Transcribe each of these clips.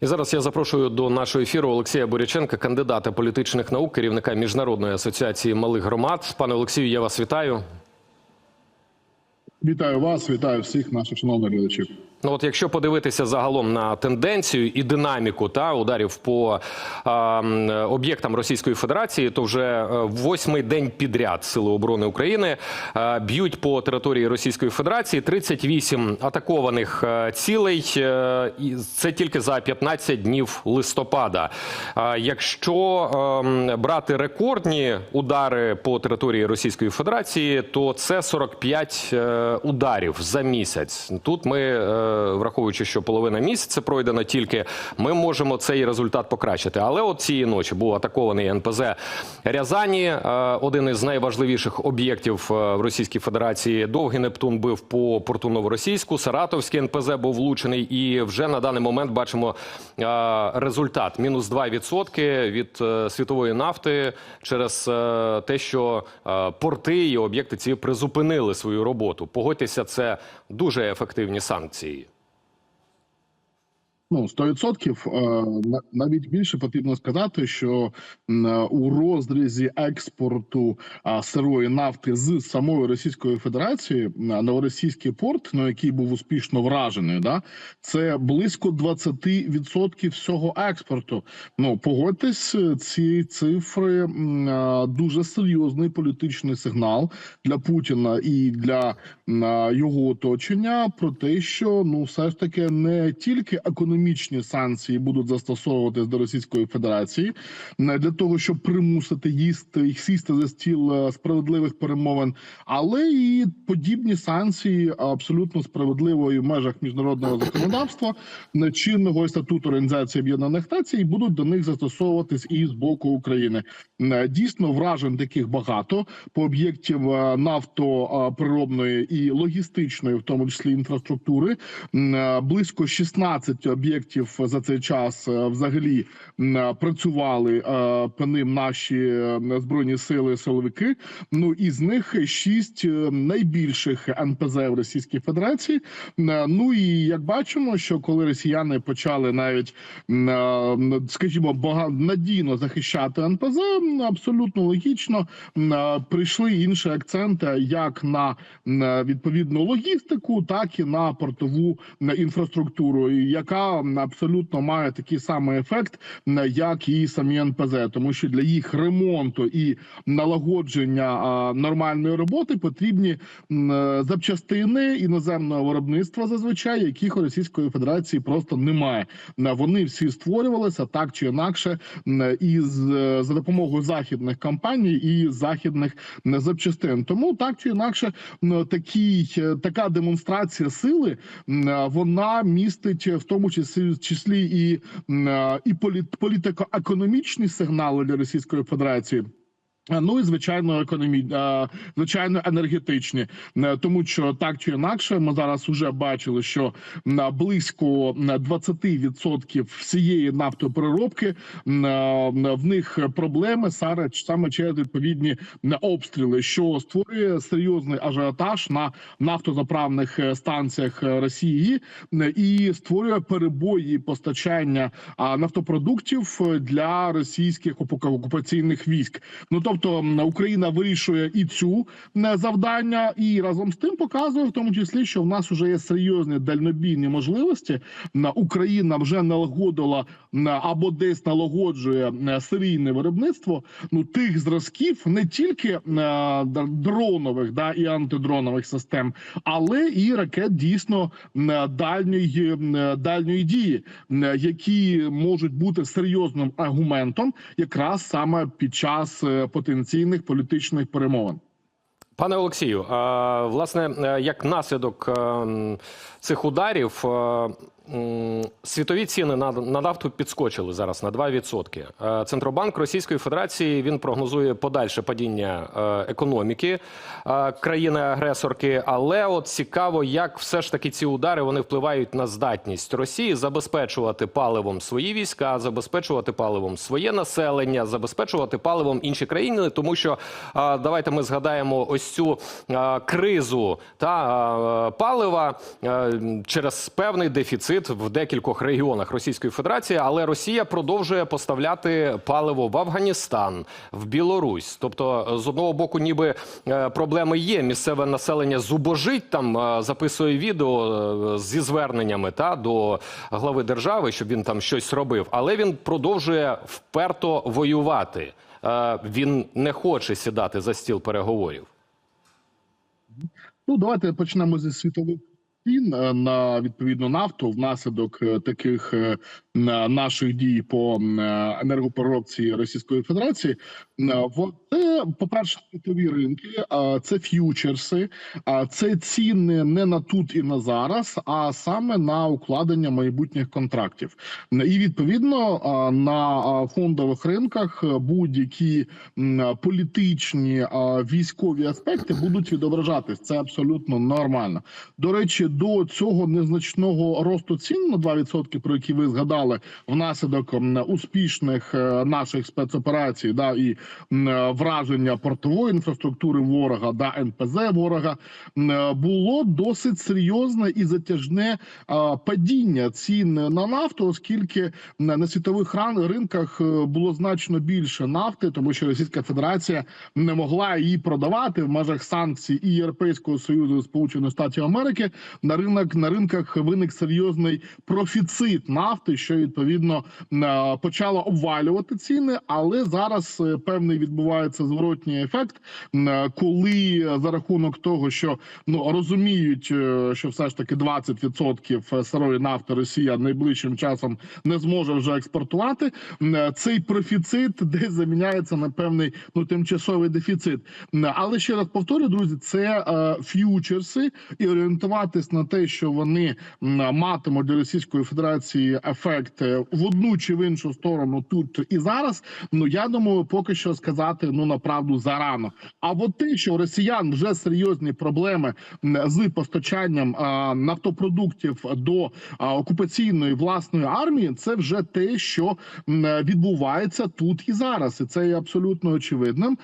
І зараз я запрошую до нашого ефіру Олексія Боряченка, кандидата політичних наук, керівника міжнародної асоціації малих громад. Пане Олексію, я вас вітаю. Вітаю вас, вітаю всіх наших шановних глядачів. Ну, от якщо подивитися загалом на тенденцію і динаміку та ударів по м, об'єктам Російської Федерації, то вже е, восьмий день підряд Сили оборони України е, б'ють по території Російської Федерації 38 атакованих е, цілей. е, це тільки за 15 днів листопада. А Якщо ем, брати рекордні удари по території Російської Федерації, то це 45 е, ударів за місяць. Тут ми, е, враховуючи, що половина місяця пройдена тільки, ми можемо цей результат покращити. Але от цієї ночі був атакований НПЗ Рязані, е, один із найважливіших об'єктів е, в Російській Федерації. Довгий Нептун бив по порту Новоросійську, Саратовський НПЗ був влучений, і вже на даний момент бачимо е, результат: мінус 2% від світової нафти через те, що порти і об'єкти ці призупинили свою роботу. Погодьтеся, це дуже ефективні санкції. Ну 100%. е, на- навіть більше потрібно сказати, що е, у розрізі експорту сирої нафти з самої Російської Федерації м, новоросійський порт, ну який був успішно вражений, да це близько 20% всього експорту. Ну погодьтесь, ці цифри е, дуже серйозний політичний сигнал для Путіна і для е, його оточення про те, що ну все ж таки не тільки економічні санкції будуть застосовуватись до Російської Федерації не для того, щоб примусити їсти їх сісти за стіл е, справедливих перемовин, але і подібні санкції абсолютно справедливо і в межах міжнародного законодавства не чинного статуту Організації Об'єднаних Націй будуть до них застосовуватись і з боку України. Е, Дійсно, вражень таких багато по об'єктів е, нафтоприробної і логістичної, в тому числі інфраструктури. Е, Близько 16 об'єктів за цей час е, взагалі е, працювали е, по ним наші збройні сили, силовики. Ну із них шість найбільших НПЗ в Російській Федерації. Ну і як бачимо, що коли росіяни почали навіть скажімо, бага- надійно захищати НПЗ, абсолютно логічно прийшли інші акценти як на відповідну логістику, так і на портову інфраструктуру, яка абсолютно має такий самий ефект, як і самі НПЗ, тому що для їх ремонту і налагодження нормальної роботи потрібні е, запчастини іноземного виробництва, зазвичай яких у Російської Федерації просто немає. Вони всі створювалися так чи інакше із е, за допомогою західних компаній і західних запчастин. Тому так чи інакше, м, такий е, така демонстрація сили вона містить в тому числі числі і, е, і політ, політико-економічні сигнали для Російської Федерації. А, Ну і звичайно, економі... звичайно, енергетичні, Е, тому що так чи інакше, ми зараз вже бачили, що на близько м, 20% всієї нафтопереробки е, в них проблеми саме через відповідні обстріли, що створює серйозний ажіотаж на нафтозаправних е, станціях е, Росії і створює перебої постачання нафтопродуктів е, для російських окуп- окупаційних військ. Ну тобто Україна вирішує і цю завдання, і разом з тим показує в тому числі, що в нас вже є серйозні дальнобійні можливості. Україна вже налагодила або десь налагоджує серійне виробництво ну тих зразків не тільки дронових да і антидронових систем, але і ракет дійсно дальньої дальньої дії, які можуть бути серйозним аргументом, якраз саме під час е, потенційних політичних перемовин. Пане Олексію, власне, е, як наслідок е, цих ударів, е, світові ціни на, на нафту підскочили зараз на 2%. Е, Центробанк Російської Федерації він прогнозує подальше падіння е, економіки е, країни-агресорки. Але от цікаво, як все ж таки ці удари вони впливають на здатність Росії забезпечувати паливом свої війська, забезпечувати паливом своє населення, забезпечувати паливом інші країни, тому що давайте ми згадаємо ось цю кризу та палива через певний дефіцит дефіцит в декількох регіонах Російської Федерації, але Росія продовжує поставляти паливо в Афганістан, в Білорусь. Тобто, з одного боку, ніби е, проблеми є. Місцеве населення зубожить там, е, записує відео е, зі зверненнями та до глави держави, щоб він там щось робив. Але він продовжує вперто воювати. Він не хоче сідати за стіл переговорів. Ну, давайте почнемо зі світових цін е, на відповідну нафту внаслідок е, таких е, на- наших дій по енергопереробці Російської Федерації. Е, Це, по-перше, світові ринки, це ф'ючерси, це ціни не на тут і на зараз, а саме на укладення майбутніх контрактів. І відповідно на фондових ринках будь-які політичні військові аспекти будуть відображатись. Це абсолютно нормально. До речі, до цього незначного росту цін на 2%, про які ви згадали, внаслідок успішних е, наших спецоперацій, да і м, враження портової інфраструктури ворога, да НПЗ ворога, було досить серйозне і затяжне падіння цін на нафту, оскільки на світових ринках е, було значно більше нафти, тому що Російська Федерація не могла її продавати в межах санкцій і Європейського союзу і Сполучених Штатів Америки. На ринок на ринках виник серйозний профіцит нафти, що відповідно е, почало обвалювати ціни. Але зараз е, певний відбувається зворотній ефект, е, коли за рахунок того, що ну розуміють, е, що все ж таки 20% сирої нафти Росія найближчим часом не зможе вже експортувати. е, Цей профіцит десь заміняється на певний ну тимчасовий дефіцит. Але ще раз повторю, друзі, це е, ф'ючерси, і орієнтуватись на те, що вони матимуть для Російської Федерації ефект е, в одну чи в іншу сторону тут і зараз. Ну я думаю, поки що сказати ну направду зарано. Або те, що у росіян вже серйозні проблеми з постачанням а, нафтопродуктів до а, окупаційної власної армії, це вже те, що відбувається тут і зараз, і це є абсолютно очевидним.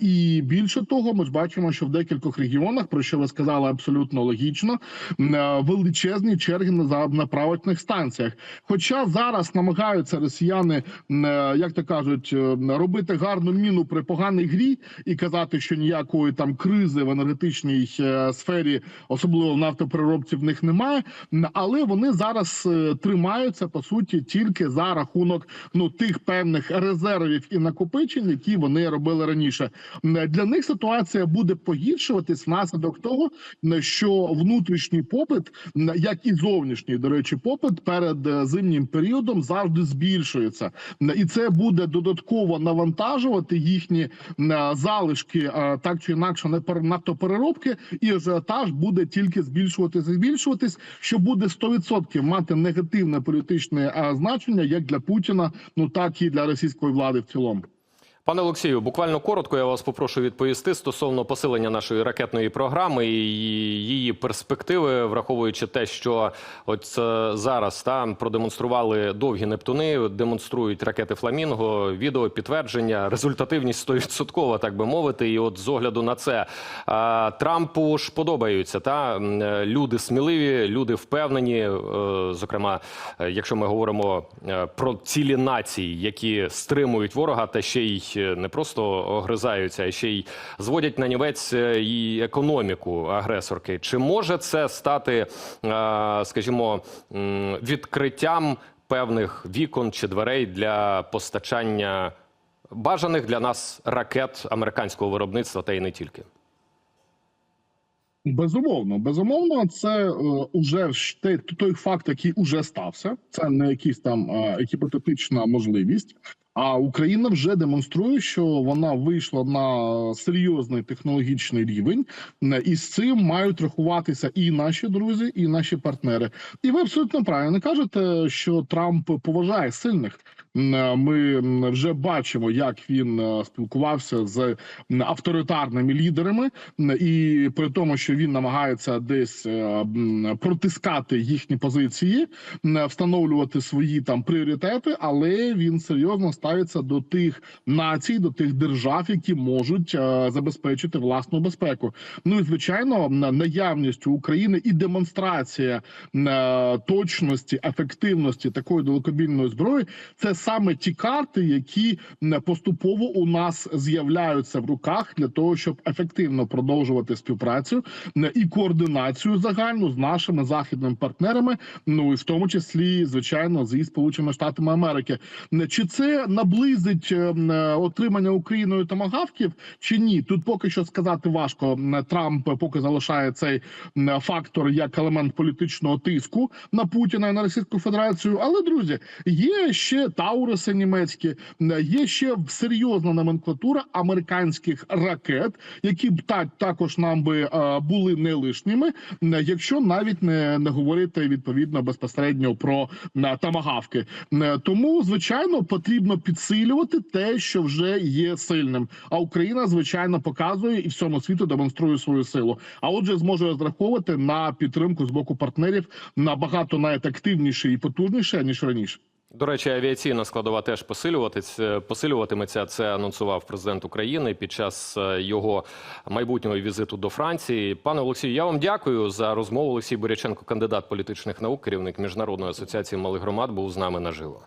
І більше того, ми ж бачимо, що в декількох регіонах, про що ви сказали, абсолютно логічно, е, величезні черги на заправочних станціях. Хоча зараз намагаються росіяни, е, як то кажуть, робити гарну міну при поганій грі і казати, що ніякої там кризи в енергетичній е, сфері, особливо в нафтопереробці, в них немає. Але вони зараз е, тримаються по суті тільки за рахунок ну тих певних резервів і накопичень, які вони робили раніше. Для них ситуація буде погіршуватись внаслідок того, що внутрішній попит, як і зовнішній, до речі, попит перед е, зимнім періодом завжди збільшується, і це буде додатково навантажувати їхні залишки, так чи інакше, не пер- нафтопереробки, і ажіотаж буде тільки збільшуватися, і збільшуватись, що буде 100% мати негативне політичне значення як для Путіна, ну так і для російської влади в цілому. Пане Олексію, буквально коротко я вас попрошу відповісти стосовно посилення нашої ракетної програми і її перспективи, враховуючи те, що от е, зараз там продемонстрували довгі нептуни, демонструють ракети Фламінго, відео підтвердження, результативність 100%, так би мовити. І от з огляду на це е, Трампу ж подобаються та е, люди сміливі, люди впевнені. Зокрема, якщо ми говоримо про цілі нації, які стримують ворога, та ще й не просто огризаються, а ще й зводять на нівець е, і економіку агресорки. Чи може це стати, е, скажімо, відкриттям певних вікон чи дверей для постачання бажаних для нас ракет американського виробництва та й не тільки? Безумовно, безумовно, це е, уже той факт, який уже стався. Це не якийсь там е, гіпотетична можливість. А Україна вже демонструє, що вона вийшла на серйозний технологічний рівень, і з цим мають рахуватися і наші друзі, і наші партнери. І ви абсолютно правильно кажете, що Трамп поважає сильних. М, ми вже бачимо, як він е, спілкувався з авторитарними лідерами, і при тому, що він намагається десь е, протискати їхні позиції, встановлювати свої там пріоритети, але він серйозно ставиться до тих націй, до тих держав, які можуть е, забезпечити власну безпеку. Ну і звичайно, наявність у України і демонстрація е, точності, ефективності такої далекобійної зброї це саме ті карти, які поступово у нас з'являються в руках для того, щоб ефективно продовжувати співпрацю і координацію загальну з нашими західними партнерами. Ну і в тому числі, звичайно, зі сполученими штатами Америки. Чи це наблизить е, отримання Україною томагавків, чи ні? Тут поки що сказати важко. Трамп поки залишає цей фактор як елемент політичного тиску на Путіна і на Російську Федерацію. Але друзі, є ще Тауруси німецькі, є ще серйозна номенклатура американських ракет, які б так також нам би е, були не лишніми, якщо навіть не, не говорити відповідно безпосередньо про тамагавки. Тому звичайно потрібно підсилювати те, що вже є сильним. А Україна звичайно показує і всьому світу демонструє свою силу. А отже, зможе розраховувати на підтримку з боку партнерів набагато навіть активніше і потужніше ніж раніше. До речі, авіаційна складова теж посилюватись- посилюватиметься. Це анонсував президент України під час е, його майбутнього візиту до Франції. Пане Олексію, я вам дякую за розмову. Олексій Боряченко, кандидат політичних наук, керівник міжнародної асоціації малих громад, був з нами наживо.